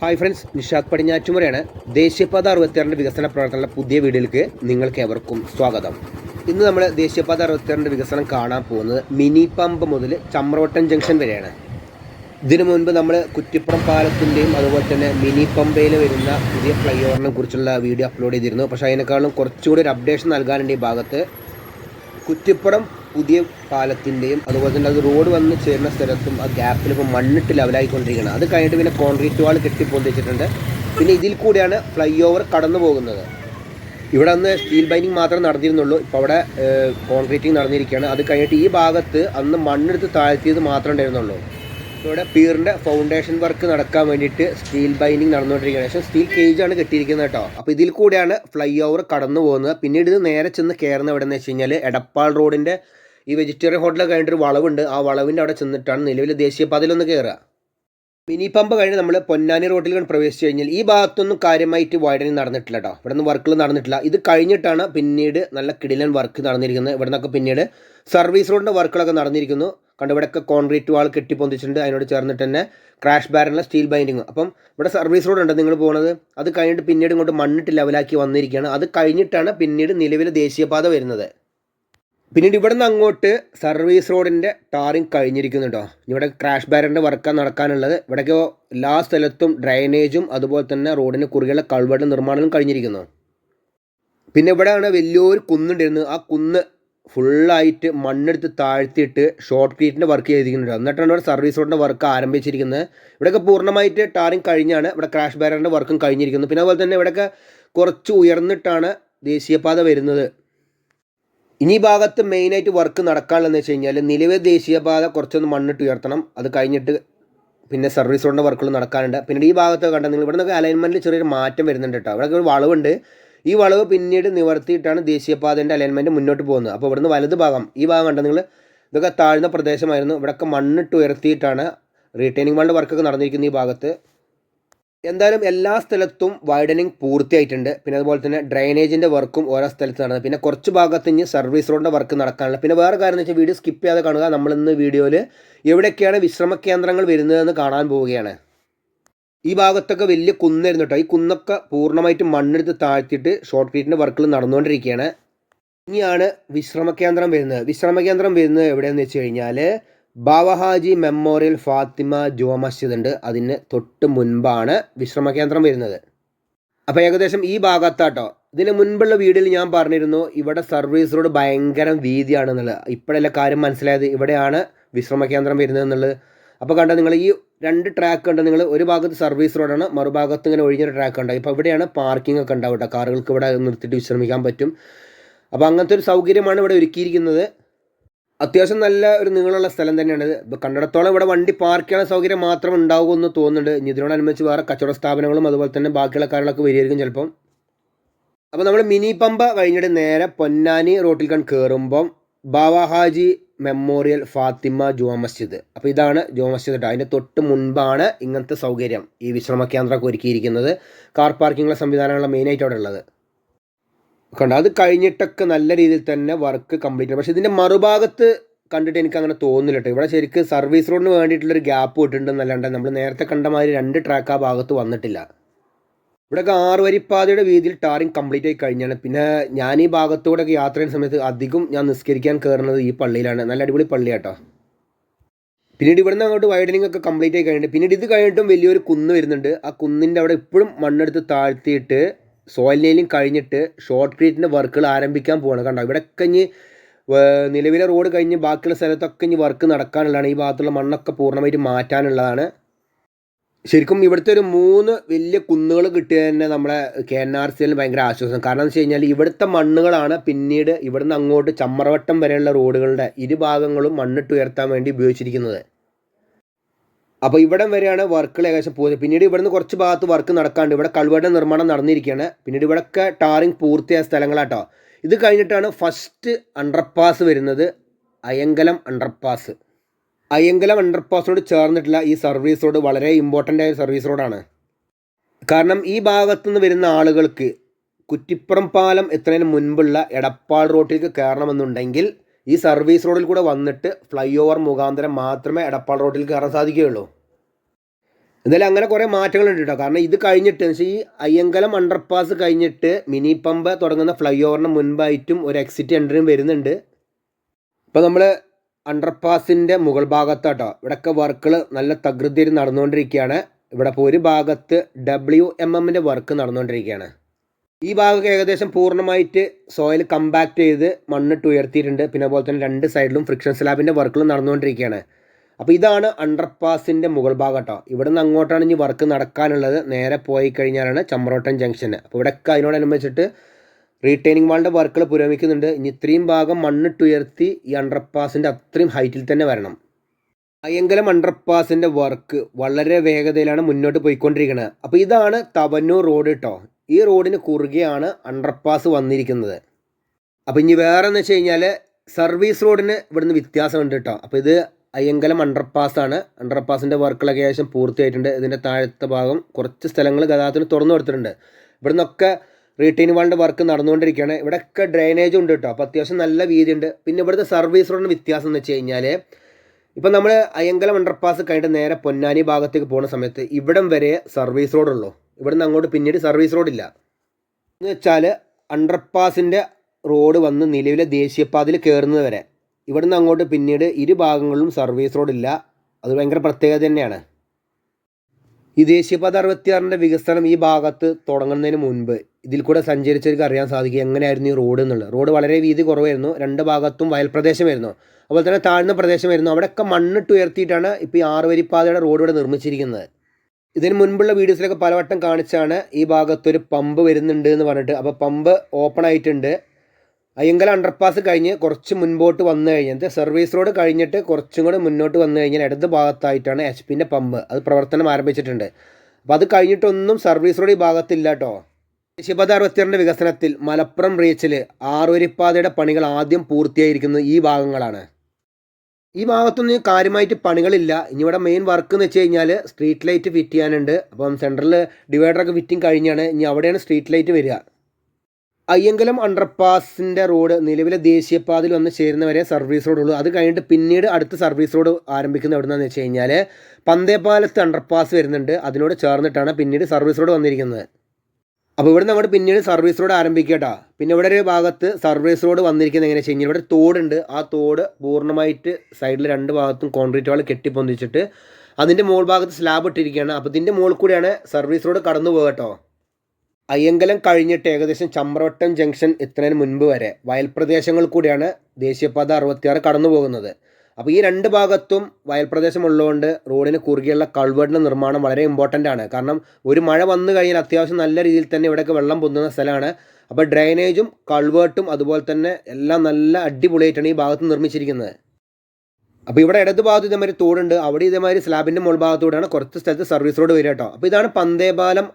Hi friends Nishad പടിഞ്ഞാറ്റുമുറയാണ്. ദേശീയപാത അറുപത്തിയാറിന്റെ വികസന പ്രവർത്തനങ്ങളുടെ പുതിയ വീഡിയോയിലേക്ക് നിങ്ങൾക്ക് ഏവർക്കും സ്വാഗതം. ഇന്ന് നമ്മൾ ദേശീയപാത അറുപത്തിയാറിന്റെ വികസനം കാണാൻ പോകുന്നത് മിനി പമ്പ് മുതൽ ചമ്രവട്ടം ജംഗ്ഷൻ വരെയാണ്. ഇതിനു മുൻപ് നമ്മൾ കുറ്റിപ്പുറം പാലത്തിന്റെയും അതുപോലെ തന്നെ മിനി പമ്പയിൽ വരുന്ന പുതിയ ഫ്ലൈ ഓവറിനെ കുറിച്ചുള്ള വീഡിയോ അപ്ലോഡ് ചെയ്തിരുന്നു. പക്ഷേ അതിനേക്കാളും കുറച്ചുകൂടി ഒരു അപ്ഡേഷൻ നൽകാനുണ്ട് ഈ ഭാഗത്ത്. കുറ്റിപ്പുറം പുതിയ പാലത്തിന്റെയും അതുപോലെ തന്നെ അത് റോഡ് വന്ന് ചേരുന്ന സ്ഥലത്തും ആ ഗ്യാപ്പിൽ ഇപ്പോൾ മണ്ണിട്ട് ലെവലായിക്കൊണ്ടിരിക്കുകയാണ് അത് കഴിഞ്ഞിട്ട് പിന്നെ കോൺക്രീറ്റ് വാൾ കെട്ടിപ്പൊന്തിച്ചിട്ടുണ്ട് പിന്നെ ഇതിൽ കൂടിയാണ് ഫ്ലൈ ഓവർ കടന്നു പോകുന്നത്. ഇവിടെ അന്ന് സ്റ്റീൽ ബൈനിങ് മാത്രമേ നടന്നിരുന്നുള്ളൂ. ഇപ്പോൾ അവിടെ കോൺക്രീറ്റിംഗ് നടന്നിരിക്കുകയാണ്. അത് കഴിഞ്ഞിട്ട് ഈ ഭാഗത്ത് അന്ന് മണ്ണെടുത്ത് താഴ്ത്തിയത് മാത്രമേ ഉണ്ടായിരുന്നുള്ളൂ. ഇവിടെ പീറിന്റെ ഫൗണ്ടേഷൻ വർക്ക് നടക്കാൻ വേണ്ടിയിട്ട് സ്റ്റീൽ ബൈനിങ് നടന്നുകൊണ്ടിരിക്കുകയാണ്. പക്ഷേ സ്റ്റീൽ കേജാണ് കെട്ടിയിരിക്കുന്നത് കേട്ടോ. അപ്പോൾ ഇതിൽ കൂടെയാണ് ഫ്ലൈ ഓവർ കടന്നു പോകുന്നത്. പിന്നീട് ഇത് നേരെ ചെന്ന് കയറുന്ന എവിടെ എന്ന് വെച്ച് കഴിഞ്ഞാൽ എടപ്പാൾ റോഡിന്റെ ഈ വെജിറ്റേറിയൻ ഹോട്ടലൊക്കെ കഴിഞ്ഞിട്ട് ഒരു വളവുണ്ട്. ആ വളവിന്റെ അവിടെ ചെന്നിട്ടാണ് നിലവിൽ ദേശീയപാതയിലൊന്ന് കയറുക മിനി പമ്പ് കഴിഞ്ഞ് നമ്മൾ പൊന്നാനി റോഡിൽ പ്രവേശിച്ച് കഴിഞ്ഞാൽ ഈ ഭാഗത്തൊന്നും കാര്യമായിട്ട് വൈഡനിങ് നടന്നിട്ടില്ല കേട്ടോ ഇവിടെ നിന്ന് വർക്കുകൾ നടന്നിട്ടില്ല. ഇത് കഴിഞ്ഞിട്ടാണ് പിന്നീട് നല്ല കിടിലൻ വർക്ക് നടന്നിരിക്കുന്നത്. ഇവിടെ നിന്നൊക്കെ പിന്നീട് സർവീസ് റോഡിന്റെ വർക്കുകളൊക്കെ നടന്നിരിക്കുന്നു. കണ്ട് ഇവിടെയൊക്കെ കോൺക്രീറ്റ് വാൾ കെട്ടിപ്പൊന്തിച്ചിട്ടുണ്ട്. അതിനോട് ചേർന്നിട്ട് തന്നെ ക്രാഷ് ബാരനുള്ള സ്റ്റീൽ ബൈൻഡിങ് അപ്പം ഇവിടെ സർവീസ് റോഡ് ഉണ്ട് നിങ്ങൾ പോകുന്നത് അത് കഴിഞ്ഞിട്ട് പിന്നീട് ഇങ്ങോട്ട് മണ്ണിട്ട് ലെവലാക്കി വന്നിരിക്കുകയാണ്. അത് കഴിഞ്ഞിട്ടാണ് പിന്നീട് നിലവിലെ ദേശീയപാത വരുന്നത്. പിന്നീട് ഇവിടെ നിന്ന് അങ്ങോട്ട് സർവീസ് റോഡിന്റെ ടാറിങ് കഴിഞ്ഞിരിക്കുന്നു കേട്ടോ ഇവിടെ ക്രാഷ് ബാരറിന്റെ വർക്കാണ് നടക്കാനുള്ളത്. ഇവിടേക്ക് എല്ലാ സ്ഥലത്തും ഡ്രൈനേജും അതുപോലെ തന്നെ റോഡിന് കുറുകെയുള്ള കൾവെട്ട് നിർമ്മാണവും കഴിഞ്ഞിരിക്കുന്നു. പിന്നെ ഇവിടെയാണ് വലിയൊരു കുന്നുണ്ടായിരുന്നത് ആ കുന്ന് ഫുള്ളായിട്ട് മണ്ണെടുത്ത് താഴ്ത്തിയിട്ട് ഷോർട്ട് ക്രീറ്റിന്റെ വർക്ക് ചെയ്തിരിക്കുന്നുണ്ട്. എന്നിട്ടാണ് ഇവിടെ സർവീസ് റോഡിന്റെ വർക്ക് ആരംഭിച്ചിരിക്കുന്നത്. ഇവിടെയൊക്കെ പൂർണമായിട്ട് ടാറിങ് കഴിഞ്ഞാണ് ഇവിടെ ക്രാഷ് ബാരറിന്റെ വർക്കും കഴിഞ്ഞിരിക്കുന്നത്. പിന്നെ അതുപോലെ തന്നെ ഇവിടെയൊക്കെ കുറച്ച് ഉയർന്നിട്ടാണ് ദേശീയപാത വരുന്നത്. ഇനി ഭാഗത്ത് മെയിനായിട്ട് വർക്ക് നടക്കാനുള്ളതെന്ന് വെച്ച് കഴിഞ്ഞാൽ നിലവിലെ ദേശീയപാത കുറച്ചൊന്ന് മണ്ണിട്ട് ഉയർത്തണം. അത് കഴിഞ്ഞിട്ട് പിന്നെ സർവീസ് റോഡിന്റെ വർക്കുകൾ നടക്കാനുണ്ട്. പിന്നീട് ഈ ഭാഗത്ത് കണ്ടാൽ നിങ്ങൾ ഇവിടെ നിന്നൊക്കെ അലൈൻമെന്റിൽ ചെറിയൊരു മാറ്റം വരുന്നുണ്ട് കേട്ടോ അവിടെ ഒരു വളവുണ്ട്. ഈ വളവ് പിന്നീട് നിവർത്തിയിട്ടാണ് ദേശീയപാതേന്റെ അലൈൻമെന്റ് മുന്നോട്ട് പോകുന്നത്. അപ്പോൾ ഇവിടുന്ന് വലത് ഭാഗം ഈ ഭാഗം കണ്ടാൽ നിങ്ങൾ ഇതൊക്കെ താഴ്ന്ന പ്രദേശമായിരുന്നു. ഇവിടെയൊക്കെ മണ്ണിട്ട് ഉയർത്തിയിട്ടാണ് റീറ്റെയിനിങ് വാളിന്റെ വർക്കൊക്കെ നടന്നിരിക്കുന്ന ഈ ഭാഗത്ത്. എന്തായാലും എല്ലാ സ്ഥലത്തും വൈഡനിങ് പൂർത്തിയായിട്ടുണ്ട്. പിന്നെ അതുപോലെ തന്നെ ഡ്രൈനേജിന്റെ വർക്കും ഓരോ സ്ഥലത്ത് നടന്നത് പിന്നെ കുറച്ച് ഭാഗത്ത് ഇനി സർവീസ് റോഡിന്റെ വർക്ക് നടക്കാനുള്ള പിന്നെ വേറെ കാര്യം എന്ന് വെച്ചാൽ വീഡിയോ സ്കിപ്പ് ചെയ്യാതെ കാണുക. നമ്മൾ ഇന്ന് വീഡിയോയിൽ എവിടെയൊക്കെയാണ് വിശ്രമ കേന്ദ്രങ്ങൾ വരുന്നതെന്ന് കാണാൻ പോവുകയാണ്. ഈ ഭാഗത്തൊക്കെ വലിയ കുന്നായിരുന്നു കേട്ടോ. ഈ കുന്നൊക്കെ പൂർണമായിട്ട് മണ്ണെടുത്ത് താഴ്ത്തിയിട്ട് ഷോർട്ട് ക്രീറ്റിന്റെ വർക്കുകൾ നടന്നുകൊണ്ടിരിക്കുകയാണ്. ഇനിയാണ് വിശ്രമ കേന്ദ്രം വരുന്നത്. വിശ്രമ കേന്ദ്രം വരുന്നത് എവിടെയെന്ന് വെച്ച് കഴിഞ്ഞാൽ ബാവഹാജി മെമ്മോറിയൽ ഫാത്തിമ ജുവ മസ്ജിദ് ഉണ്ട് അതിന് തൊട്ട് മുൻപാണ് വിശ്രമ കേന്ദ്രം വരുന്നത്. അപ്പോൾ ഏകദേശം ഈ ഭാഗത്താട്ടോ. ഇതിന് മുൻപുള്ള വീഡിയോയിൽ ഞാൻ പറഞ്ഞിരുന്നു ഇവിടെ സർവീസ് റോഡ് ഭയങ്കര വീതിയാണെന്നുള്ളത്. ഇപ്പോഴല്ല കാര്യം മനസ്സിലായത്? ഇവിടെയാണ് വിശ്രമ കേന്ദ്രം വരുന്നത് എന്നുള്ളത് അപ്പോൾ കണ്ട നിങ്ങൾ ഈ രണ്ട് ട്രാക്ക് ഉണ്ട് നിങ്ങൾ ഒരു ഭാഗത്ത് സർവീസ് റോഡാണ് മറുഭാഗത്ത് ഇങ്ങനെ ഒഴിഞ്ഞൊരു ട്രാക്ക് ഉണ്ട് ഇപ്പോൾ ഇവിടെയാണ് പാർക്കിംഗ് ഒക്കെ ഉണ്ടാവും കാറുകൾക്ക് ഇവിടെ നിർത്തിയിട്ട് വിശ്രമിക്കാൻ പറ്റും. അപ്പോൾ അങ്ങനത്തെ ഒരു സൗകര്യമാണ് ഇവിടെ ഒരുക്കിയിരിക്കുന്നത്. അത്യാവശ്യം നല്ല ഒരു നീളമുള്ള സ്ഥലം തന്നെയാണ്. ഇപ്പോൾ കണ്ടിടത്തോളം ഇവിടെ വണ്ടി പാർക്ക് ചെയ്യാനുള്ള സൗകര്യം മാത്രം ഉണ്ടാകുമെന്ന് തോന്നുന്നുണ്ട്. ഇനി ഇതിനോടനുബന്ധിച്ച് വേറെ കച്ചവട സ്ഥാപനങ്ങളും അതുപോലെ തന്നെ ബാക്കിയുള്ള കാര്യങ്ങളൊക്കെ വരികയായിരിക്കും ചിലപ്പം. അപ്പോൾ നമ്മൾ മിനി പമ്പ കഴിഞ്ഞിട്ട് നേരെ പൊന്നാനി റോട്ടിൽ കണ്ട് കയറുമ്പം ബാവാഹാജി മെമ്മോറിയൽ ഫാത്തിമ ജുമാ മസ്ജിദ്. അപ്പോൾ ഇതാണ് ജുമാ മസ്ജിദ് കേട്ടോ. അതിന്റെ തൊട്ട് മുൻപാണ് ഇങ്ങനത്തെ സൗകര്യം. ഈ വിശ്രമ കേന്ദ്രമൊക്കെ ഒരുക്കിയിരിക്കുന്നത്. കാർ പാർക്കിങ്ങുള്ള സംവിധാനങ്ങളാണ് മെയിനായിട്ട് അവിടെ ഉള്ളത്. കണ്ടോ? അത് കഴിഞ്ഞിട്ടൊക്കെ നല്ല രീതിയിൽ തന്നെ വർക്ക് കംപ്ലീറ്റ് ആണ് പക്ഷേ ഇതിന്റെ മറുഭാഗത്ത് കണ്ടിട്ട് എനിക്ക് അങ്ങനെ തോന്നുന്നില്ല കേട്ടോ ഇവിടെ ശരിക്കും സർവീസ് റോഡിന് വേണ്ടിയിട്ടുള്ളൊരു ഗ്യാപ്പ് ഇട്ടിട്ടുണ്ടെന്നല്ലാണ്ട് നമ്മൾ നേരത്തെ കണ്ട മാതിരി രണ്ട് ട്രാക്ക് ആ ഭാഗത്ത് വന്നിട്ടില്ല. ഇവിടെയൊക്കെ ആറ് വരിപ്പാതയുടെ വീതിയിൽ ടാറിങ് കംപ്ലീറ്റ് ആയി കഴിഞ്ഞാണ്. പിന്നെ ഞാൻ ഈ ഭാഗത്തൂടെയൊക്കെ യാത്ര ചെയ്യുന്ന സമയത്ത് അധികം ഞാൻ നിസ്കരിക്കാൻ കയറുന്നത് ഈ പള്ളിയിലാണ്. നല്ല അടിപൊളി പള്ളി കേട്ടോ പിന്നീട് ഇവിടുന്ന് അങ്ങോട്ട് വൈഡനിങ് ഒക്കെ കംപ്ലീറ്റ് ആയി കഴിഞ്ഞിട്ട് പിന്നീട് ഇത് കഴിഞ്ഞിട്ടും വലിയൊരു കുന്ന് വരുന്നുണ്ട്. ആ കുന്നിന്റെ അവിടെ ഇപ്പോഴും മണ്ണെടുത്ത് താഴ്ത്തിയിട്ട് സോയിൽ നെയിലിംഗ് കഴിഞ്ഞിട്ട് ഷോർട്ട് ക്രീറ്റിന്റെ വർക്കുകൾ ആരംഭിക്കാൻ പോവാണ്. കണ്ടോ? ഇവിടെയൊക്കെ ഇനി നിലവിലെ റോഡ് കഴിഞ്ഞ് ബാക്കിയുള്ള സ്ഥലത്തൊക്കെ ഇനി വർക്ക് നടക്കാനുള്ളതാണ്. ഈ ഭാഗത്തുള്ള മണ്ണൊക്കെ പൂർണമായിട്ട് മാറ്റാനുള്ളതാണ്. ശരിക്കും ഇവിടുത്തെ ഒരു മൂന്ന് വലിയ കുന്നുകൾ കിട്ടിയ തന്നെ നമ്മളെ കെ എൻ ആർ സിയിൽ ഭയങ്കര ആശ്വാസം. കാരണം എന്ന് വെച്ച് കഴിഞ്ഞാൽ ഇവിടുത്തെ മണ്ണുകളാണ് പിന്നീട് ഇവിടുന്ന് അങ്ങോട്ട് ചമ്മറവട്ടം വരെയുള്ള റോഡുകളുടെ ഇരുഭാഗങ്ങളും മണ്ണിട്ട് ഉയർത്താൻ വേണ്ടി ഉപയോഗിച്ചിരിക്കുന്നത്. അപ്പോൾ ഇവിടം വരെയാണ് വർക്കുകൾ ഏകദേശം പോകുന്നത് പിന്നീട് ഇവിടുന്ന് കുറച്ച് ഭാഗത്ത് വർക്ക് നടക്കാണ്ട് ഇവിടെ കൾവയുടെ നിർമ്മാണം നടന്നിരിക്കുകയാണ്. പിന്നീട് ഇവിടെയൊക്കെ ടാറിങ് പൂർത്തിയായ സ്ഥലങ്ങളാട്ടോ. ഇത് കഴിഞ്ഞിട്ടാണ് ഫസ്റ്റ് അണ്ടർപാസ് വരുന്നത്. അയങ്കലം അണ്ടർപാസ് അയ്യങ്കലം അണ്ടർപാസിനോട് ചേർന്നിട്ടുള്ള ഈ സർവീസ് റോഡ് വളരെ ഇമ്പോർട്ടന്റ് ആയ സർവീസ് റോഡാണ് കാരണം ഈ ഭാഗത്തുനിന്ന് വരുന്ന ആളുകൾക്ക് കുറ്റിപ്പുറം പാലം എത്തുന്നതിന് മുൻപുള്ള എടപ്പാൾ റോട്ടിലേക്ക് കയറണമെന്നുണ്ടെങ്കിൽ ഈ സർവീസ് റോഡിൽ കൂടെ വന്നിട്ട് ഫ്ലൈ ഓവർ മുഖാന്തരം മാത്രമേ എടപ്പാൾ റോഡിൽ കയറാൻ സാധിക്കുകയുള്ളൂ. എന്തായാലും അങ്ങനെ കുറേ മാറ്റങ്ങളുണ്ട് കേട്ടോ. കാരണം ഇത് കഴിഞ്ഞിട്ട് വെച്ചാൽ ഈ അയ്യങ്കലം അണ്ടർപാസ് കഴിഞ്ഞിട്ട് മിനി പമ്പ് തുടങ്ങുന്ന ഫ്ലൈ ഓവറിന് മുൻപായിട്ടും ഒരു എക്സിറ്റ് എൻട്രിയും വരുന്നുണ്ട്. ഇപ്പോൾ നമ്മൾ അണ്ടർപാസിന്റെ മുകൾ ഭാഗത്താട്ടോ ഇവിടെയൊക്കെ വർക്കുകൾ നല്ല തകൃതിയിൽ നടന്നുകൊണ്ടിരിക്കുകയാണ്. ഇവിടെ ഇപ്പോൾ ഒരു ഭാഗത്ത് ഡബ്ല്യു എം എമ്മിന്റെ വർക്ക് നടന്നുകൊണ്ടിരിക്കുകയാണ്. ഈ ഭാഗമൊക്കെ ഏകദേശം പൂർണമായിട്ട് സോയിൽ കമ്പാക്ട് ചെയ്ത് മണ്ണിട്ട് ഉയർത്തിയിട്ടുണ്ട്. പിന്നെ അതുപോലെ തന്നെ രണ്ട് സൈഡിലും ഫ്രിക്ഷൻ സ്ലാബിന്റെ വർക്കുകൾ നടന്നുകൊണ്ടിരിക്കുകയാണ്. അപ്പോൾ ഇതാണ് അണ്ടർപാസിന്റെ മുകൾ ഭാഗം കേട്ടോ ഇവിടെ നിന്ന് അങ്ങോട്ടാണ് ഇനി വർക്ക് നടക്കാനുള്ളത്. നേരെ പോയി കഴിഞ്ഞാലാണ് ചമ്രോട്ടൻ ജംഗ്ഷൻ അപ്പോൾ ഇവിടെയൊക്കെ അതിനോടനുബന്ധിച്ചിട്ട് റീറ്റെയിനിങ് വാളിന്റെ വർക്കുകൾ പുരോഗമിക്കുന്നുണ്ട്. ഇനി ഇത്രയും ഭാഗം മണ്ണിട്ടുയർത്തി ഈ അണ്ടർപാസിന്റെ അത്രയും ഹൈറ്റിൽ തന്നെ വരണം. അയ്യങ്കലം അണ്ടർപാസിന്റെ വർക്ക് വളരെ വേഗതയിലാണ് മുന്നോട്ട് പോയിക്കൊണ്ടിരിക്കുന്നത് അപ്പോൾ ഇതാണ് തവന്നൂർ റോഡ് കേട്ടോ ഈ റോഡിന് കുറുകെയാണ് അണ്ടർപാസ് വന്നിരിക്കുന്നത്. അപ്പോൾ ഇനി വേറെ എന്ന് വെച്ച് കഴിഞ്ഞാൽ സർവീസ് റോഡിന് ഇവിടുന്ന് വ്യത്യാസമുണ്ട് കേട്ടോ അപ്പോൾ ഇത് അയ്യങ്കലം അണ്ടർപാസ് ആണ്. അണ്ടർപാസിന്റെ വർക്കുകളൊക്കെ ഏകദേശം പൂർത്തിയായിട്ടുണ്ട്. ഇതിന്റെ താഴത്തെ ഭാഗം കുറച്ച് സ്ഥലങ്ങൾ ഗതാഗതത്തിന് തുറന്നു കൊടുത്തിട്ടുണ്ട്. ഇവിടുന്നൊക്കെ റീട്ടെയിൻ വാളിന്റെ വർക്ക് നടന്നുകൊണ്ടിരിക്കുകയാണ്. ഇവിടെയൊക്കെ ഡ്രെയിനേജ് ഉണ്ട് കേട്ടോ അപ്പോൾ അത്യാവശ്യം നല്ല വീതിയുണ്ട്. പിന്നെ ഇവിടുത്തെ സർവീസ് റോഡിന് വ്യത്യാസം എന്ന് വെച്ച് കഴിഞ്ഞാൽ ഇപ്പം നമ്മൾ അയ്യങ്കലം അണ്ടർപാസ് കഴിഞ്ഞിട്ട് നേരെ പൊന്നാനി ഭാഗത്തേക്ക് പോകുന്ന സമയത്ത് ഇവിടം വരെ സർവീസ് റോഡുള്ളൂ ഇവിടുന്ന് അങ്ങോട്ട് പിന്നീട് സർവീസ് റോഡില്ല എന്ന് വെച്ചാൽ അണ്ടർപാസിന്റെ റോഡ് വന്ന് നിലവിലെ ദേശീയപാതയിൽ കയറുന്നത് വരെ. ഇവിടുന്ന് അങ്ങോട്ട് പിന്നീട് ഇരു ഭാഗങ്ങളിലും സർവീസ് റോഡില്ല അത് ഭയങ്കര പ്രത്യേകത തന്നെയാണ്. ഈ ദേശീയപാത അറുപത്തിയാറിന്റെ വികസനം ഈ ഭാഗത്ത് തുടങ്ങുന്നതിന് മുൻപ് ഇതിൽ കൂടെ സഞ്ചരിച്ചവർക്ക് അറിയാൻ സാധിക്കും എങ്ങനെയായിരുന്നു ഈ റോഡ് എന്നുള്ളത്. റോഡ് വളരെ വീതി കുറവായിരുന്നു. രണ്ട് ഭാഗത്തും വയൽ പ്രദേശമായിരുന്നു. അതുപോലെ തന്നെ താഴ്ന്ന പ്രദേശമായിരുന്നു. അവിടെയൊക്കെ മണ്ണിട്ട് ഉയർത്തിയിട്ടാണ് ഇപ്പോൾ ഈ ആറുവരിപ്പാതയുടെ റോഡ് ഇവിടെ നിർമ്മിച്ചിരിക്കുന്നത്. ഇതിന് മുൻപുള്ള വീഡിയോസിലൊക്കെ പലവട്ടം കാണിച്ചാണ് ഈ ഭാഗത്തൊരു പമ്പ് വരുന്നുണ്ട് എന്ന് പറഞ്ഞിട്ട്. അപ്പോൾ പമ്പ് ഓപ്പൺ ആയിട്ടുണ്ട്. അയ്യങ്കൽ അണ്ടർപാസ് കഴിഞ്ഞ് കുറച്ച് മുൻപോട്ട് വന്നു കഴിഞ്ഞാൽ സർവീസ് റോഡ് കഴിഞ്ഞിട്ട് കുറച്ചും കൂടെ മുന്നോട്ട് വന്നു കഴിഞ്ഞാൽ ഇടത് ഭാഗത്തായിട്ടാണ് എച്ച് പിന്റെ പമ്പ്. അത് പ്രവർത്തനം ആരംഭിച്ചിട്ടുണ്ട്. അപ്പോൾ അത് കഴിഞ്ഞിട്ടൊന്നും സർവീസ് റോഡ് ഈ ഭാഗത്തില്ല കേട്ടോ ദേശീയപാത അറുപത്തിയാറിന്റെ വികസനത്തിൽ മലപ്പുറം റീച്ചിൽ ആറുവരിപ്പാതയുടെ പണികൾ ആദ്യം പൂർത്തിയായിരിക്കുന്നത് ഈ ഭാഗങ്ങളാണ്. ഈ ഭാഗത്തൊന്നും കാര്യമായിട്ട് പണികളില്ല. ഇനി ഇവിടെ മെയിൻ വർക്ക് എന്ന് വെച്ച് കഴിഞ്ഞാൽ സ്ട്രീറ്റ് ലൈറ്റ് ഫിറ്റ് ചെയ്യാനുണ്ട്. അപ്പം സെൻട്രൽ ഡിവൈഡറൊക്കെ ഫിറ്റിംഗ് കഴിഞ്ഞാണ് ഇനി അവിടെയാണ് സ്ട്രീറ്റ് ലൈറ്റ് വരിക. അയ്യങ്കലം അണ്ടർപാസിന്റെ റോഡ് നിലവിലെ ദേശീയപാതയിൽ വന്ന് ചേരുന്നവരെ സർവീസ് റോഡുള്ളൂ അത് കഴിഞ്ഞിട്ട് പിന്നീട് അടുത്ത സർവീസ് റോഡ് ആരംഭിക്കുന്നത് എവിടുന്നാന്ന് വെച്ച് കഴിഞ്ഞാൽ പന്തേപാലത്ത് അണ്ടർപാസ് വരുന്നുണ്ട്. അതിനോട് ചേർന്നിട്ടാണ് പിന്നീട് സർവീസ് റോഡ് വന്നിരിക്കുന്നത്. അപ്പോൾ ഇവിടെ നമ്മൾ പിന്നീട് സർവീസ് റോഡ് ആരംഭിക്കട്ടോ. പിന്നെ ഇവിടെ ഒരു ഭാഗത്ത് സർവീസ് റോഡ് വന്നിരിക്കുന്നത് എങ്ങനെ വെച്ച് കഴിഞ്ഞാൽ ഇവിടെ തോടുണ്ട്. ആ തോട് പൂർണമായിട്ട് സൈഡിൽ രണ്ട് ഭാഗത്തും കോൺക്രീറ്റ് വാൾ കെട്ടിപ്പൊന്തിച്ചിട്ട് അതിന്റെ മുകൾ ഭാഗത്ത് സ്ലാബ് ഇട്ടിരിക്കുകയാണ്. അപ്പോൾ ഇതിന്റെ മുകളിൽ കൂടിയാണ് സർവീസ് റോഡ് കടന്നു പോകട്ടോ അയ്യങ്കലം കഴിഞ്ഞിട്ട് ഏകദേശം ചമ്രവട്ടം ജംഗ്ഷൻ എത്തുന്നതിന് മുൻപ് വരെ വയൽ കൂടിയാണ് ദേശീയപാത അറുപത്തിയാറ് കടന്നു പോകുന്നത്. അപ്പോൾ ഈ രണ്ട് ഭാഗത്തും വയൽ പ്രദേശം ഉള്ളതുകൊണ്ട് റോഡിന് കുറുകെയുള്ള കൾവേർഡിന്റെ നിർമ്മാണം വളരെ ഇമ്പോർട്ടന്റ് ആണ്. കാരണം ഒരു മഴ വന്നു കഴിഞ്ഞാൽ അത്യാവശ്യം നല്ല രീതിയിൽ തന്നെ ഇവിടെയൊക്കെ വെള്ളം പൊന്തുന്ന സ്ഥലമാണ്. അപ്പോൾ ഡ്രൈനേജും കൾവേർട്ടും അതുപോലെ തന്നെ എല്ലാം നല്ല അടിപൊളിയായിട്ടാണ് ഈ ഭാഗത്ത് നിർമ്മിച്ചിരിക്കുന്നത്. അപ്പോൾ ഇവിടെ ഇടത് ഭാഗത്ത് ഇതേമാതിരി തോടുണ്ട്. അവിടെ ഇതേമാതിരി സ്ലാബിന്റെ മുകൾ ഭാഗത്തൂടെയാണ് കുറച്ച് സ്ഥലത്ത് സർവീസ് റോഡ് വരിക കേട്ടോ. അപ്പോൾ ഇതാണ് പന്തേപാലം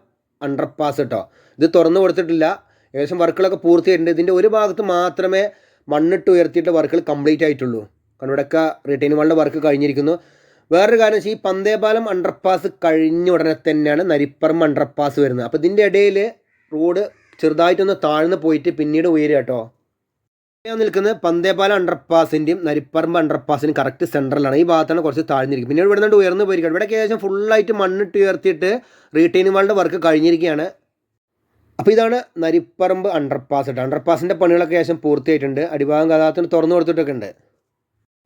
അണ്ടർപാസ് കേട്ടോ. ഇത് തുറന്നു കൊടുത്തിട്ടില്ല. ഏകദേശം വർക്കുകളൊക്കെ പൂർത്തിയായിട്ടുണ്ട്. ഇതിന്റെ ഒരു ഭാഗത്ത് മാത്രമേ മണ്ണിട്ട് ഉയർത്തിയിട്ട് വർക്കുകൾ കംപ്ലീറ്റ് ആയിട്ടുള്ളൂ. കാരണം ഇവിടെയൊക്കെ വാളിന്റെ വർക്ക് കഴിഞ്ഞിരിക്കുന്നു. വേറൊരു കാരണം വെച്ചാൽ ഈ പന്തേപാലം അണ്ടർപാസ് കഴിഞ്ഞ ഉടനെ തന്നെയാണ് നരിപ്പറമ്പ് അണ്ടർപാസ് വരുന്നത്. അപ്പോൾ ഇതിന്റെ ഇടയിൽ റോഡ് ചെറുതായിട്ടൊന്ന് താഴ്ന്നു പോയിട്ട് പിന്നീട് ഉയരുക കേട്ടോ. ഞാൻ നിൽക്കുന്നത്. പന്തേപാലം അണ്ടർപാസിന്റെയും നരിപ്പറമ്പ് അണ്ടർപാസിന്റെയും കറക്റ്റ് സെന്ററിലാണ് ഈ ഭാഗത്താണ് കുറച്ച് താഴ്ന്നിരിക്കും പിന്നീട് ഇവിടെ നിന്ന് ഉയർന്നു പോയിരിക്കുകയാണ്. ഇവിടെ ഏകദേശം ഫുള്ളായിട്ട് മണ്ണിട്ട് ഉയർത്തിയിട്ട് വാളിന്റെ വർക്ക് കഴിഞ്ഞിരിക്കുകയാണ്. അപ്പോൾ ഇതാണ് നരിപ്പറമ്പ് അണ്ടർപാസ് കേട്ടോ അണ്ടർപാസിന്റെ പണികളൊക്കെ ഏകദേശം പൂർത്തിയായിട്ടുണ്ട്. അടിഭാഗം കഥാത്തിന് തുറന്നു കൊടുത്തിട്ടൊക്കെ ഉണ്ട്.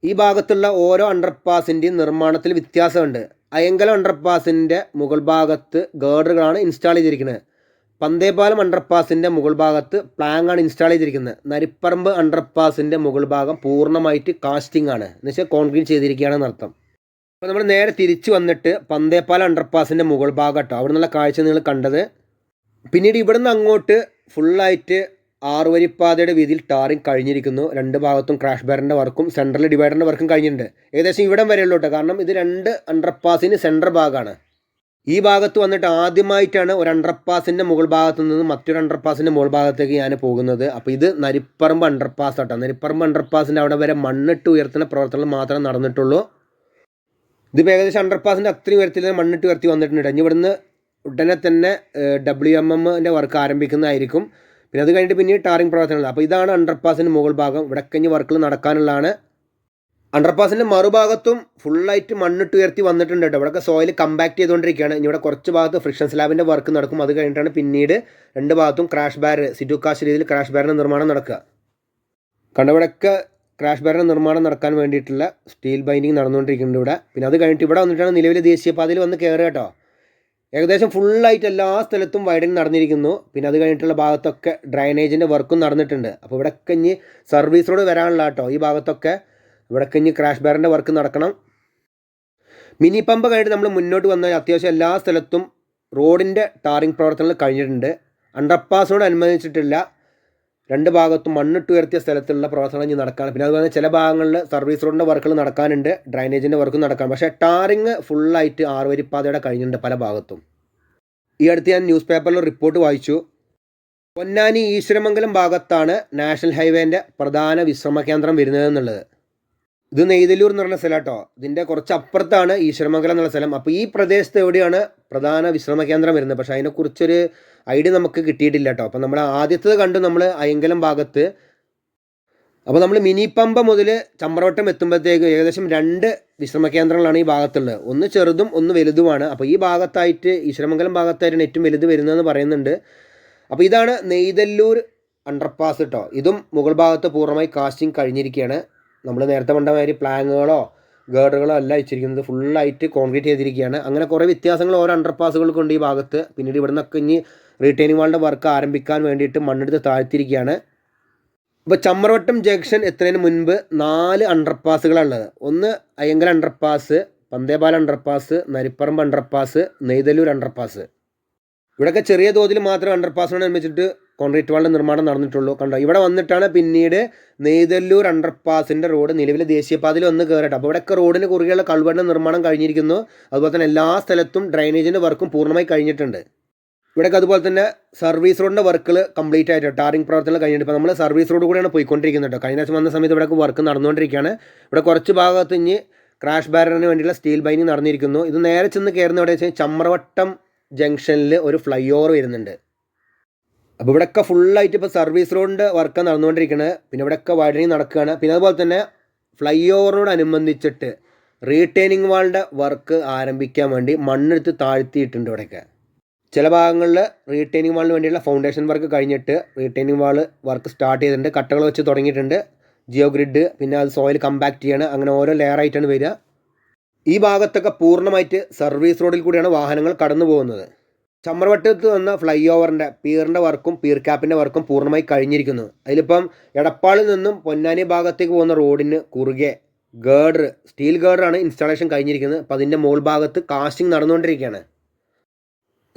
ഈ ഭാഗത്തുള്ള ഓരോ അണ്ടർപാസിന്റെയും നിർമ്മാണത്തിൽ വ്യത്യാസമുണ്ട്. അയങ്കലം അണ്ടർപാസിന്റെ മുകൾ ഭാഗത്ത് ഗേർഡറുകളാണ് ഇൻസ്റ്റാൾ ചെയ്തിരിക്കുന്നത്. പന്തേപാലം അണ്ടർപാസിന്റെ മുകൾ ഭാഗത്ത് പ്ലാങ് ആണ് ഇൻസ്റ്റാൾ ചെയ്തിരിക്കുന്നത്. നരിപ്പറമ്പ് അണ്ടർപാസിന്റെ മുകൾ ഭാഗം പൂർണമായിട്ട് കാസ്റ്റിംഗ് ആണ്. എന്ന് വെച്ചാൽ കോൺക്രീറ്റ് ചെയ്തിരിക്കുകയാണെന്ന് അർത്ഥം. അപ്പോൾ നമ്മൾ നേരെ തിരിച്ചു വന്നിട്ട് പന്തേപ്പാലം അണ്ടർപാസിന്റെ മുകൾ ഭാഗം കേട്ടോ. അവിടെ നിന്നുള്ള കാഴ്ച നിങ്ങൾ കണ്ടത്. പിന്നീട് ഇവിടുന്ന് അങ്ങോട്ട് ഫുള്ളായിട്ട് ആറുവരിപ്പാതയുടെ വീതിയിൽ ടാറിങ് കഴിഞ്ഞിരിക്കുന്നു. രണ്ട് ഭാഗത്തും ക്രാഷ് ബാറിന്റെ വർക്കും സെൻട്രൽ ഡിവൈഡറിന്റെ വർക്കും കഴിഞ്ഞിട്ടുണ്ട്. ഏകദേശം ഇവിടം വരെയുള്ളൂ കേട്ടോ കാരണം ഇത് രണ്ട് അണ്ടർപാസിന് സെൻട്രൽ ഭാഗമാണ് ഈ ഭാഗത്ത് വന്നിട്ട് ആദ്യമായിട്ടാണ് ഒരു അണ്ടർപാസിന്റെ മുകൾ ഭാഗത്തു നിന്ന് മറ്റൊരു അണ്ടർപാസിന്റെ മുകൾ ഭാഗത്തേക്ക് ഞാൻ പോകുന്നത്. അപ്പോൾ ഇത് നരിപ്പറമ്പ് അണ്ടർപാസ് കേട്ടോ നരിപ്പറമ്പ് അണ്ടർപാസിന്റെ അവിടെ വരെ മണ്ണിട്ട് ഉയർത്തുന്ന പ്രവർത്തനങ്ങൾ മാത്രമേ നടന്നിട്ടുള്ളൂ. ഇതിപ്പോൾ ഏകദേശം അണ്ടർപാസിന്റെ അത്രയും ഉയരത്തിൽ മണ്ണിട്ട് ഉയർത്തി വന്നിട്ടുണ്ട്. ഇനി ഇവിടുന്ന് ഉടനെ തന്നെ ഡബ്ല്യു എം എമ്മിന്റെ വർക്ക് ആരംഭിക്കുന്നതായിരിക്കും. പിന്നെ അത് കഴിഞ്ഞിട്ട് പിന്നെ ടാറിംഗ് പ്രവർത്തനങ്ങൾ. അപ്പോൾ ഇതാണ് അണ്ടർപാസിന്റെ മുകൾ ഭാഗം. ഇവിടെ കഴിഞ്ഞ് വർക്കുകൾ നടക്കാനുള്ളതാണ്. അണ്ടർപാസിന്റെ മറുഭാഗത്തും ഫുള്ളായിട്ട് മണ്ണിട്ട് ഉയർത്തി വന്നിട്ടുണ്ട് കേട്ടോ ഇവിടെ സോയിൽ കമ്പാക്ട് ചെയ്തുകൊണ്ടിരിക്കുകയാണ്. ഇനി ഇവിടെ കുറച്ച് ഭാഗത്ത് ഫ്രിക്ഷൻ സ്ലാബിന്റെ വർക്ക് നടക്കും. അത് കഴിഞ്ഞിട്ടാണ് പിന്നീട് രണ്ട് ഭാഗത്തും ക്രാഷ് ബാർ സിറ്റുക്കാശ് രീതിയിൽ ക്രാഷ് ബാറിന്റെ നിർമ്മാണം നടക്കുക. കണ്ടവിടൊക്കെ ക്രാഷ് ബാറിന്റെ നിർമ്മാണം നടക്കാൻ വേണ്ടിയിട്ടുള്ള സ്റ്റീൽ ബൈൻഡിങ് നടന്നുകൊണ്ടിരിക്കുന്നുണ്ട് ഇവിടെ. പിന്നെ അത് കഴിഞ്ഞിട്ട് ഇവിടെ വന്നിട്ടാണ് നിലവിലെ ദേശീയപാതയിൽ വന്ന് കയറുക കേട്ടോ ഏകദേശം ഫുള്ളായിട്ട് എല്ലാ സ്ഥലത്തും വൈഡനിങ് നടന്നിരിക്കുന്നു. പിന്നെ അത് കഴിഞ്ഞിട്ടുള്ള ഭാഗത്തൊക്കെ ഡ്രൈനേജിന്റെ വർക്കും നടന്നിട്ടുണ്ട്. അപ്പോൾ ഇവിടെ കഞ്ഞ് സർവീസ് റോഡ് വരാനുള്ള കേട്ടോ ഈ ഭാഗത്തൊക്കെ ഇവിടെ കഞ്ഞ് ക്രാഷ് ബാറിന്റെ വർക്ക് നടക്കണം. മിനി പമ്പ് കഴിഞ്ഞിട്ട് നമ്മൾ മുന്നോട്ട് വന്നാൽ അത്യാവശ്യം എല്ലാ സ്ഥലത്തും റോഡിന്റെ ടാറിംഗ് പ്രവർത്തനങ്ങൾ കഴിഞ്ഞിട്ടുണ്ട്. അണ്ടർപാസിനോട് അനുബന്ധിച്ചിട്ടില്ല രണ്ട് ഭാഗത്തും മണ്ണിട്ട് ഉയർത്തിയ സ്ഥലത്തുള്ള പ്രവർത്തനം ഇനി നടക്കാണ്. പിന്നെ അതുപോലെ ചില ഭാഗങ്ങളിൽ സർവീസ് റോഡിന്റെ വർക്കുകൾ നടക്കാനുണ്ട് ഡ്രൈനേജിന്റെ വർക്കും നടക്കാൻ പക്ഷേ ടാറിങ് ഫുള്ളായിട്ട് ആറുവരിപ്പാതയുടെ കഴിഞ്ഞിട്ടുണ്ട് പല ഭാഗത്തും. ഈ അടുത്ത് ഞാൻ ന്യൂസ് പേപ്പറിൽ റിപ്പോർട്ട് വായിച്ചു. പൊന്നാനി ഈശ്വരമംഗലം ഭാഗത്താണ് നാഷണൽ ഹൈവേന്റെ പ്രധാന വിശ്രമ കേന്ദ്രം വരുന്നത് എന്നുള്ളത് ഇത് നെയ്തല്ലൂർ എന്ന് പറഞ്ഞ സ്ഥലം കേട്ടോ. ഇതിന്റെ കുറച്ച് അപ്പുറത്താണ് ഈശ്വരമംഗലം എന്നുള്ള സ്ഥലം. അപ്പോൾ ഈ പ്രദേശത്ത് എവിടെയാണ് പ്രധാന വിശ്രമ കേന്ദ്രം വരുന്നത്? പക്ഷേ അതിനെക്കുറിച്ചൊരു ഐഡിയ നമുക്ക് കിട്ടിയിട്ടില്ല കേട്ടോ. അപ്പോൾ നമ്മൾ ആദ്യത്തത് കണ്ട് നമ്മൾ അയങ്കലം ഭാഗത്ത് അപ്പോൾ നമ്മൾ മിനി പമ്പ മുതൽ ചമ്പ്രവട്ടം എത്തുമ്പോഴത്തേക്ക് ഏകദേശം രണ്ട് വിശ്രമ കേന്ദ്രങ്ങളാണ് ഈ ഭാഗത്തുള്ളത്. ഒന്ന് ചെറുതും ഒന്ന് വലുതുമാണ്. അപ്പോൾ ഈ ഭാഗത്തായിട്ട് ഈശ്വരമംഗലം ഭാഗത്തായിട്ടാണ് ഏറ്റവും വലുത് വരുന്നതെന്ന് പറയുന്നുണ്ട്. അപ്പോൾ ഇതാണ് നെയ്തല്ലൂർ അണ്ടർപാസ് കേട്ടോ ഇതും മുകൾ ഭാഗത്ത് പൂർണമായി കാസ്റ്റിംഗ് കഴിഞ്ഞിരിക്കുകയാണ്. നമ്മൾ നേരത്തെ കണ്ട മാതിരി പ്ലാങ്ങുകളോ ഗേഡറുകളോ അല്ല വെച്ചിരിക്കുന്നത്. ഫുള്ളായിട്ട് കോൺക്രീറ്റ് ചെയ്തിരിക്കുകയാണ്. അങ്ങനെ കുറേ വ്യത്യാസങ്ങൾ ഓരോ അണ്ടർപാസുകൾക്കുണ്ട് ഈ ഭാഗത്ത്. പിന്നീട് ഇവിടെ നിന്നൊക്കെ ഇനി റീറ്റെയിനിങ് വാളിന്റെ വർക്ക് ആരംഭിക്കാൻ വേണ്ടിയിട്ട് മണ്ണെടുത്ത് താഴ്ത്തിയിരിക്കുകയാണ്. ഇപ്പോൾ ചമ്മർവട്ടം ജംഗ്ഷൻ എത്തുന്നതിന് മുൻപ് നാല് അണ്ടർപാസുകളാണുള്ളത് ഒന്ന് Ayyankal underpass Panthepala underpass Naripparamba underpass Neythalloor underpass ഇവിടെയൊക്കെ ചെറിയ തോതിൽ മാത്രം അണ്ടർപാസിനോട് നിർമ്മിച്ചിട്ട് കോൺക്രീറ്റ് വാളിന്റെ നിർമ്മാണം നടന്നിട്ടുള്ളൂ. കണ്ടോ? ഇവിടെ വന്നിട്ടാണ് പിന്നീട് നെയ്തല്ലൂർ അണ്ടർപാസിന്റെ റോഡ് നിലവിലെ ദേശീയപാതയിൽ ഒന്ന് കയറട്ടെ അപ്പോൾ ഇവിടെയൊക്കെ റോഡിന് കുറുകെയുള്ള കൾവറിന്റെ നിർമ്മാണം കഴിഞ്ഞിരിക്കുന്നു. അതുപോലെ തന്നെ എല്ലാ സ്ഥലത്തും ഡ്രൈനേജിന്റെ വർക്കും പൂർണമായി കഴിഞ്ഞിട്ടുണ്ട്. ഇവിടെയൊക്കെ അതുപോലെ തന്നെ സർവീസ് റോഡിന്റെ വർക്കുകൾ കംപ്ലീറ്റ് ആയിട്ട് ടാറിംഗ് പ്രവർത്തനങ്ങൾ കഴിഞ്ഞിട്ട് ഇപ്പോൾ നമ്മൾ സർവീസ് റോഡ് കൂടെയാണ് പോയിക്കൊണ്ടിരിക്കുന്നത് കഴിഞ്ഞ ദിവസം വന്ന സമയത്ത് ഇവിടെയൊക്കെ വർക്ക് നടന്നുകൊണ്ടിരിക്കുകയാണ്. ഇവിടെ കുറച്ച് ഭാഗത്ത് ഇനി ക്രാഷ് ബാരറിന് വേണ്ടിയുള്ള സ്റ്റീൽ ബൈനിങ് നടന്നിരിക്കുന്നു. ഇത് നേരെ ചെന്ന് കയറുന്ന എവിടെ വെച്ചാൽ ചമ്രവട്ടം ജംഗ്ഷനിൽ ഒരു ഫ്ലൈ ഓവർ വരുന്നുണ്ട് അപ്പോൾ ഇവിടെയൊക്കെ ഫുള്ളായിട്ട് ഇപ്പോൾ സർവീസ് റോഡിന്റെ വർക്ക് നടന്നുകൊണ്ടിരിക്കുന്നത് പിന്നെ ഇവിടെയൊക്കെ വൈഡനിങ് നടക്കുകയാണ്. പിന്നെ അതുപോലെ തന്നെ ഫ്ലൈ ഓവറിനോടനുബന്ധിച്ചിട്ട് റീറ്റെയിനിങ് വാളിന്റെ വർക്ക് ആരംഭിക്കാൻ വേണ്ടി മണ്ണെടുത്ത് താഴ്ത്തിയിട്ടുണ്ട് ഇവിടെയൊക്കെ ചില ഭാഗങ്ങളിൽ റീറ്റെയിനിങ് വാളിന് വേണ്ടിയുള്ള ഫൗണ്ടേഷൻ വർക്ക് കഴിഞ്ഞിട്ട് റീറ്റെയിനിങ് വാൾ വർക്ക് സ്റ്റാർട്ട് ചെയ്തിട്ടുണ്ട്. കട്ടകൾ വെച്ച് തുടങ്ങിയിട്ടുണ്ട്. ജിയോ ഗ്രിഡ് പിന്നെ അത് സോയിൽ കമ്പാക്ട് ചെയ്യണം. അങ്ങനെ ഓരോ ലെയർ ആയിട്ടാണ് വരിക. ഈ ഭാഗത്തൊക്കെ പൂർണമായിട്ട് സർവീസ് റോഡിൽ കൂടിയാണ് വാഹനങ്ങൾ കടന്നു പോകുന്നത്. ചമ്രവട്ടത്ത് വന്ന ഫ്ലൈ ഓവറിന്റെ പീറിന്റെ വർക്കും പീർ ക്യാപ്പിന്റെ വർക്കും പൂർണമായി കഴിഞ്ഞിരിക്കുന്നു. അതിലിപ്പം എടപ്പാളിൽ നിന്നും പൊന്നാനി ഭാഗത്തേക്ക് പോകുന്ന റോഡിന് കുറുകെ ഗേഡർ സ്റ്റീൽ ഗേഡറാണ് ഇൻസ്റ്റാളേഷൻ കഴിഞ്ഞിരിക്കുന്നത്. അപ്പോൾ അതിന്റെ മുകൾ ഭാഗത്ത് കാസ്റ്റിംഗ് നടന്നുകൊണ്ടിരിക്കുകയാണ്.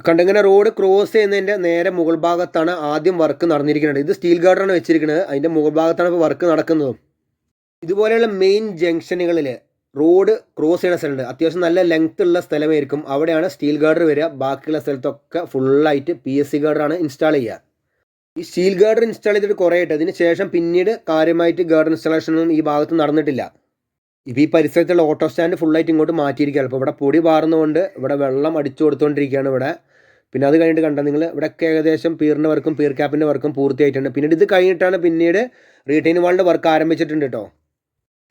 കണ്ടിങ്ങനെ റോഡ് ക്രോസ് ചെയ്യുന്നതിന്റെ നേരെ മുകൾ ഭാഗത്താണ് ആദ്യം വർക്ക് നടന്നിരിക്കുന്നത്. ഇത് സ്റ്റീൽ ഗാർഡറാണ് വെച്ചിരിക്കുന്നത്. അതിന്റെ മുകൾ ഭാഗത്താണ് ഇപ്പോൾ വർക്ക് നടക്കുന്നതും. ഇതുപോലെയുള്ള മെയിൻ ജംഗ്ഷനുകളിൽ റോഡ് ക്രോസ് ചെയ്യുന്ന സ്ഥലമുണ്ട്. അത്യാവശ്യം നല്ല ലെങ്ത് ഉള്ള സ്ഥലമായിരിക്കും. അവിടെയാണ് സ്റ്റീൽ ഗാർഡർ വരിക. ബാക്കിയുള്ള സ്ഥലത്തൊക്കെ ഫുള്ളായിട്ട് പി എസ് സി ഗാർഡറാണ് ഇൻസ്റ്റാൾ ചെയ്യുക. ഈ സ്റ്റീൽ ഗാർഡർ ഇൻസ്റ്റാൾ ചെയ്തിട്ട് കുറേ ആയിട്ട്. അതിന് ശേഷം പിന്നീട് കാര്യമായിട്ട് ഗാർഡർ ഇൻസ്റ്റാളേഷനൊന്നും ഈ ഭാഗത്ത് നടന്നിട്ടില്ല. ഇപ്പോൾ ഈ പരിസരത്തുള്ള ഓട്ടോ സ്റ്റാൻഡ് ഫുള്ളായിട്ട് ഇങ്ങോട്ട് മാറ്റിയിരിക്കുകയാണ്. അപ്പോൾ ഇവിടെ പൊടി പാറുന്നതുകൊണ്ട് ഇവിടെ വെള്ളം അടിച്ചു കൊടുത്തുകൊണ്ടിരിക്കുകയാണ് ഇവിടെ. പിന്നെ അത് കഴിഞ്ഞിട്ട് കണ്ട നിങ്ങൾ ഇവിടെ ഒക്കെ ഏകദേശം പീറിന്റെ വർക്കും പീർ ക്യാപ്പിന്റെ വർക്കും പൂർത്തിയായിട്ടുണ്ട്. പിന്നീട് ഇത് കഴിഞ്ഞിട്ടാണ് പിന്നീട് റീറ്റെയിൻ വാളിന്റെ വർക്ക് ആരംഭിച്ചിട്ടുണ്ട് കേട്ടോ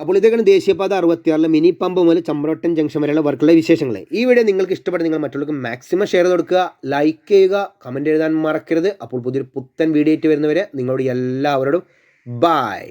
അപ്പോൾ ഇതൊക്കെയാണ് ദേശീയപാത അറുപത്തിയാറിലെ മിനി പമ്പ് മുതൽ ചമ്പ്രോട്ടൻ ജംഗ്ഷൻ വരെയുള്ള വർക്കുള്ള വിശേഷങ്ങൾ ഈ വീഡിയോ നിങ്ങൾക്ക് ഇഷ്ടപ്പെട്ട നിങ്ങൾ മറ്റുള്ളവർക്ക് മാക്സിമം ഷെയർ കൊടുക്കുക ലൈക്ക് ചെയ്യുക കമന്റ് എഴുതാൻ മറക്കരുത്. അപ്പോൾ പുതിയൊരു പുത്തൻ വീഡിയോ ആയിട്ട് വരുന്നവരെ നിങ്ങളോട് എല്ലാവരോടും ബായ്